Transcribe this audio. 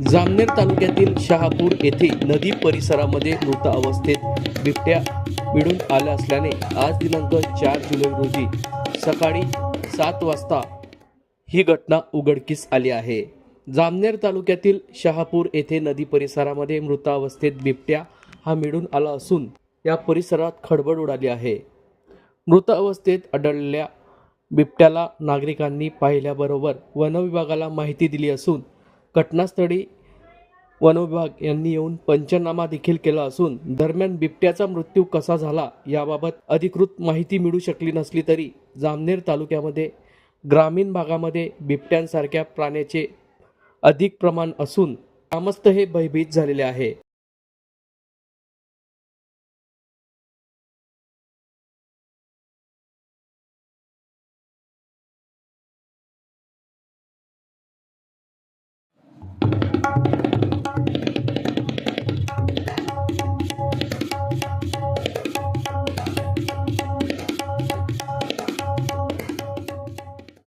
जामनेर तालुक्यातील शहापूर येथे नदी परिसरामध्ये मृत अवस्थेत बिबट्या मिळून आल्या असल्याने आज दिनांक चार जुलै रोजी सकाळी सात वाजता ही घटना उघडकीस आली आहे. जामनेर तालुक्यातील शहापूर येथे नदी परिसरामध्ये मृतावस्थेत बिबट्या हा मिळून आला असून या परिसरात खडबड उडाली आहे. मृत अवस्थेत आढळलेल्या बिबट्याला नागरिकांनी पाहिल्याबरोबर वनविभागाला माहिती दिली असून घटनास्थळी वनविभाग यांनी येऊन पंचनामा देखील केला असून दरम्यान बिबट्याचा मृत्यू कसा झाला याबाबत अधिकृत माहिती मिळू शकली नसली तरी जामनेर तालुक्यामध्ये ग्रामीण भागामध्ये बिबट्यांसारख्या प्राण्याचे अधिक प्रमाण असून ग्रामस्थ हे भयभीत झालेले आहे.